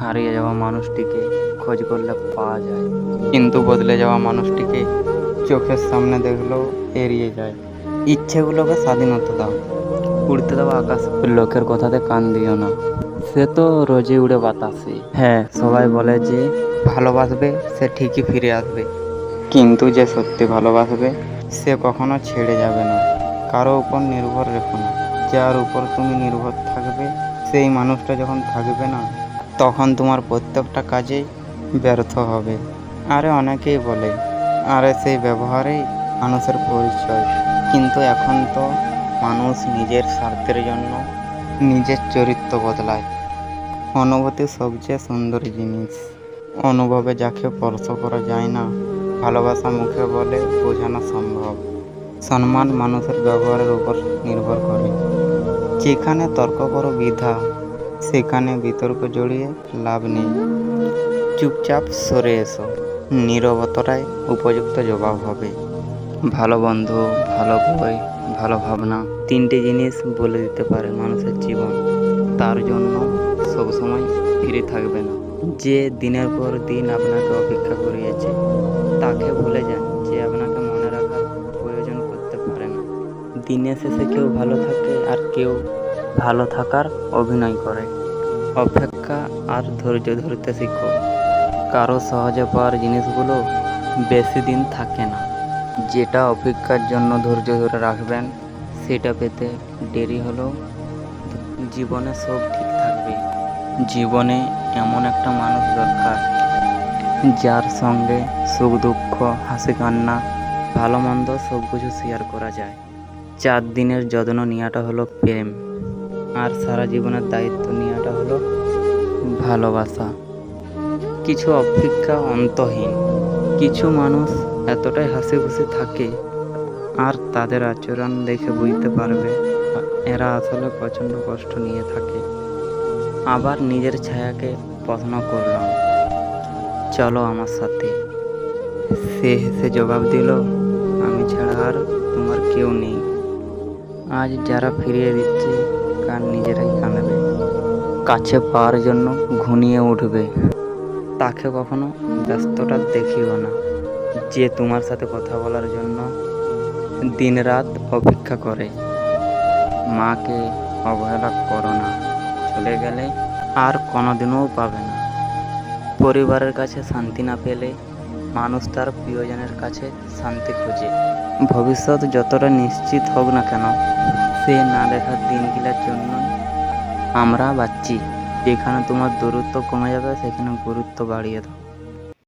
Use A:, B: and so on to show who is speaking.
A: হারিয়ে যাওয়া মানুষটিকে খোঁজ করলে পাওয়া যায়। কিন্তু বদলে যাওয়া মানুষটিকে চোখের সামনে দেখলেও এড়িয়ে যায়। ইচ্ছেগুলোকে স্বাধীনতা দাও। উড়তে দাও আকাশ। লোকের কথাতে কান দিও না। সে তো রোজই উড়ে বাতাসে। হ্যাঁ সবাই বলে যে ভালোবাসবে সে ঠিকই ফিরে আসবে। কিন্তু যে সত্যি ভালোবাসবে সে কখনো ছেড়ে যাবে না। কারও উপর নির্ভর রেখো না। যার উপর তুমি নির্ভর থাকবে সেই মানুষটা যখন থাকবে না তখন তোমার প্রত্যেকটা কাজেই ব্যর্থ হবে। আরে অনেকেই বলে, আরে সেই ব্যবহারেই মানুষের পরিচয়। কিন্তু এখন তো মানুষ নিজের স্বার্থের জন্য নিজের চরিত্র বদলায়। অনুভূতি সবচেয়ে সুন্দর জিনিস। অনুভবে যাকে স্পর্শ করা যায় না, ভালোবাসা মুখে বলে বোঝানো সম্ভব। সম্মান মানুষের ব্যবহারের উপর নির্ভর করে। যেখানে তর্ক করো বিধা সেখানে বিতর্ক জড়িয়ে লাভ নেই। চুপচাপ সরে এসো। নীরবতাটাই উপযুক্ত জবাব হবে। ভালো বন্ধু, ভালো বই, ভালো ভাবনা, তিনটে জিনিস বলে দিতে পারে মানুষের জীবন। তার জন্য সবসময় ফিরে থাকবে না। যে দিনের পর দিন আপনাকে অপেক্ষা করিয়েছে, তাকে ভুলে যান যে আপনাকে মনে রাখার প্রয়োজন করতে পারে না। দিনের শেষে কেউ ভালো থাকে আর কেউ ভালো থাকার অভিনয় করে। অপেক্ষা আর ধৈর্য ধরতে শিখো। কারও সহজে পাওয়ার জিনিসগুলো বেশি দিন থাকে না। যেটা অপেক্ষার জন্য ধৈর্য ধরে রাখবেন, সেটা পেতে দেরি হলেও জীবনে সব ঠিক থাকবে। জীবনে এমন একটা মানুষ দরকার, যার সঙ্গে সুখ, দুঃখ, হাসি, কান্না, ভালো মন্দ সব কিছু শেয়ার করা যায়। চার দিনের যত্ন নেওয়াটা হলো প্রেম। আর সারা জীবনের দায়িত্ব নেওয়াটা হলো ভালোবাসা। কিছু অপেক্ষা অন্তহীন। কিছু মানুষ এতটাই হাসি খুশি থাকে আর তাদের আচরণ দেখে বুঝতে পারবে এরা আসলে প্রচণ্ড কষ্ট নিয়ে থাকে। আবার নিজের ছায়াকে প্রশ্ন করলাম, চলো আমার সাথে। সে হেসে জবাব দিল, আমি ছাড়া আর তোমার কেউ নেই। আজ যারা ফিরিয়ে দিচ্ছে কার নিজেরাই কাঁদবে কাছে পাওয়ার জন্য ঘুনিয়ে উঠবে। তাকে কখনো ব্যস্ততা দেখিও না। যে তোমার সাথে কথা বলার জন্য দিনরাত অপেক্ষা করে। মাকে অবহেলা করো না। চলে গেলে আর কোনোদিনও পাবে না। পরিবারের কাছে শান্তি না পেলে মানুষ তার প্রিয়জনের কাছে শান্তি খোঁজে। ভবিষ্যৎ যতটা নিশ্চিত হোক না কেন সে না দেখার দিনগুলোর জন্য আমরা বাচ্চি যেখানে তোমার দূরত্ব কমে যাবে, সেখানে গুরুত্ব বাড়িয়ে দাও।